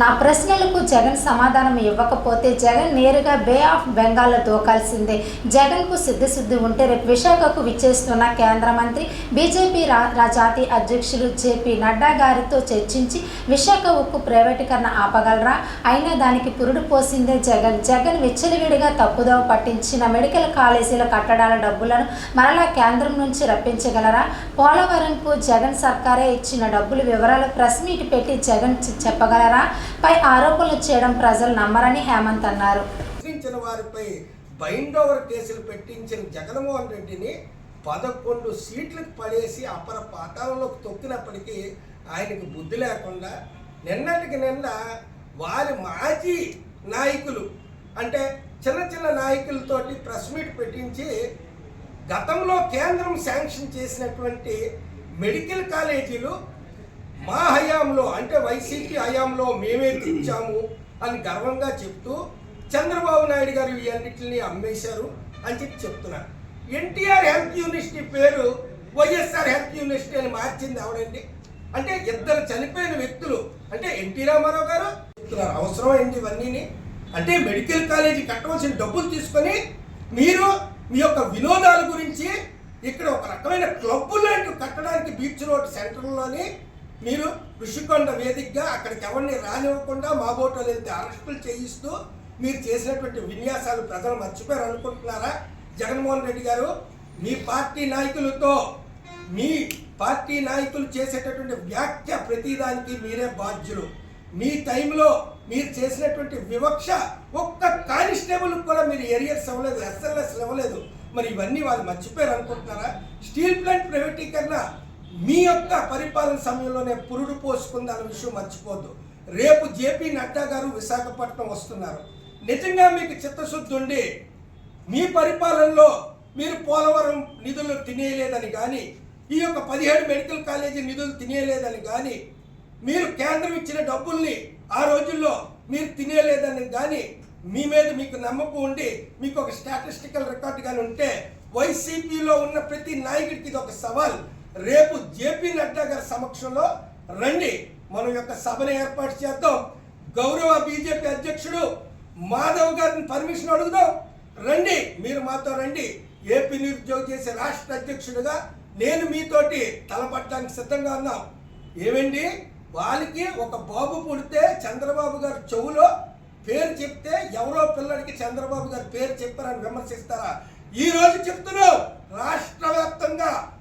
నా ప్రశ్నలకు జగన్ సమాధానం ఇవ్వకపోతే జగన్ నేరుగా బే ఆఫ్ బెంగాల్లో దూకాల్సిందే జగన్కు సిద్ధిశుద్ధి ఉంటే రేపు విశాఖకు విచ్చేస్తున్న కేంద్ర మంత్రి బీజేపీ రా జాతీయ అధ్యక్షులు జేపీ నడ్డా గారితో చర్చించి విశాఖ ఉక్కు ప్రైవేటీకరణ ఆపగలరా? అయినా దానికి పురుడు పోసిందే జగన్. జగన్ విచ్చలవిడిగా తప్పుదోవ పట్టించిన మెడికల్ కాలేజీల కట్టడాల డబ్బులను మరలా కేంద్రం నుంచి రప్పించగలరా? పోలవరంకు జగన్ సర్కారే ఇచ్చిన డబ్బుల వివరాలు ప్రెస్ మీట్ పెట్టి జగన్ చెప్పగలరా? పై ఆరోపణలు చేయడం ప్రజలు నమ్మరని హేమంత్ అన్నారు. ప్రశ్నించిన వారిపై బైండ్ ఓవర్ కేసులు పెట్టించిన జగన్మోహన్ రెడ్డిని పదకొండు సీట్లకు పడేసి అపర పాతాళంలోకి తొక్కినప్పటికీ ఆయనకు బుద్ధి లేకుండా నిన్నటికి నిన్న వారి మాజీ నాయకులు అంటే చిన్న చిన్న నాయకులతోటి ప్రెస్ మీట్ పెట్టించి గతంలో కేంద్రం శాంక్షన్ చేసినటువంటి మెడికల్ కాలేజీలు మా హయాంలో అంటే వైసీపీ హయాంలో మేమే తెచ్చాము అని గర్వంగా చెప్తూ చంద్రబాబు నాయుడు గారు ఇవన్నిటిని అమ్మేశారు అని చెప్పి చెప్తున్నారు. ఎన్టీఆర్ హెల్త్ యూనివర్సిటీ పేరు వైఎస్ఆర్ హెల్త్ యూనివర్సిటీ అని మార్చింది ఎవడండి? అంటే ఇద్దరు చనిపోయిన వ్యక్తులు అంటే ఎన్టీ రామారావు గారు చెప్తున్నారు అవసరం ఏంటి ఇవన్నీ అంటే మెడికల్ కాలేజీ కట్టవలసిన డబ్బులు తీసుకొని మీరు మీ యొక్క వినోదాల గురించి ఇక్కడ ఒక రకమైన క్లబ్బు లాంటివి కట్టడానికి బీచ్ రోడ్ సెంటర్లోని మీరు ఋషికొండ వేదికగా అక్కడికి ఎవరిని రానివ్వకుండా మాబోటోలు వెళ్తే అరెస్టులు చేయిస్తూ మీరు చేసినటువంటి విన్యాసాలు ప్రజలు మర్చిపోయారు అనుకుంటున్నారా? జగన్మోహన్ రెడ్డి గారు మీ పార్టీ నాయకులతో మీ పార్టీ నాయకులు చేసేటటువంటి వ్యాఖ్య ప్రతిదానికి మీరే బాధ్యులు. మీ టైంలో మీరు చేసినటువంటి వివక్ష ఒక్క కానిస్టేబుల్ కూడా మీరు ఏరియర్స్ ఇవ్వలేదు ఎస్ఎల్ఎస్ ఇవ్వలేదు మరి ఇవన్నీ వాళ్ళు మర్చిపోయారు అనుకుంటున్నారా? స్టీల్ ప్లాంట్ ప్రైవేటీకరణ మీ యొక్క పరిపాలన సమయంలోనే పురుడు పోసుకుందన్న విషయం మర్చిపోద్దు రేపు జేపీ నడ్డా గారు విశాఖపట్నం వస్తున్నారు. నిజంగా మీకు చిత్తశుద్ధి ఉండి మీ పరిపాలనలో మీరు పోలవరం నిధులు తినేయలేదని కానీ ఈ యొక్క పదిహేడు మెడికల్ కాలేజీ నిధులు తినేయలేదని కానీ మీరు కేంద్రం ఇచ్చిన డబ్బుల్ని ఆ రోజుల్లో మీరు తినేయలేదని కానీ మీ మీద మీకు నమ్మకం ఉండి మీకు ఒక స్టాటిస్టికల్ రికార్డు కానీ ఉంటే వైసీపీలో ఉన్న ప్రతి నాయకుడికి ఇది ఒక సవాల్. రేపు జేపీ నడ్డా గారి సమక్షంలో రండి. మనం యొక్క సభను ఏర్పాటు చేద్దాం. గౌరవ బీజేపీ అధ్యక్షుడు మాధవ్ గారిని పర్మిషన్ అడుగుదాం. రండి. మీరు మాతో రండి. ఏపీ నిరుద్యోగ చేసే రాష్ట్ర అధ్యక్షుడిగా నేను మీతోటి తలపట్టడానికి సిద్ధంగా ఉన్నాం. ఏమండి వాళ్ళకి ఒక బాబు పుడితే చంద్రబాబు గారు చెవులో పేరు చెప్తే ఎవరో పిల్లడికి చంద్రబాబు గారి పేరు చెప్పారని విమర్శిస్తారా? ఈ రోజు చెప్తున్నాం. రాష్ట్ర వ్యాప్తంగా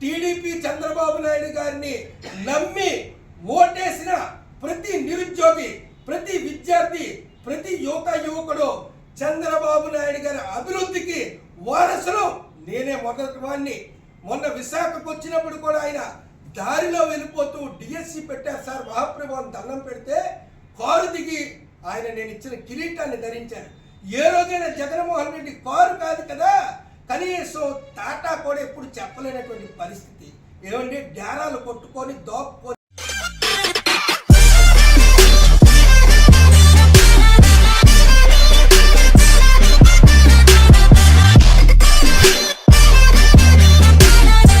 టీడీపీ చంద్రబాబు నాయుడు గారిని నమ్మి ఓటేసిన ప్రతి నిరుద్యోగి ప్రతి విద్యార్థి ప్రతి యువత యువకుడు చంద్రబాబు నాయుడు గారి అభివృద్ధికి వారసులు. నేనే మొదటి వాడిని మొన్న విశాఖకు వచ్చినప్పుడు కూడా ఆయన దారిలో వెళ్ళిపోతూ డిఎస్సి పెట్టారు సార్ మహాప్రభుని దండం పెడితే కారు దిగి ఆయన నేను ఇచ్చిన కిరీటాన్ని ధరించాను. ఏ రోజైనా జగన్మోహన్ రెడ్డి కారు కాదు కదా. కనీసం తాటా కూడా ఎప్పుడు చెప్పలేనటువంటి పరిస్థితి. ఏమంటే డేరాలు కొట్టుకొని దోపుకొని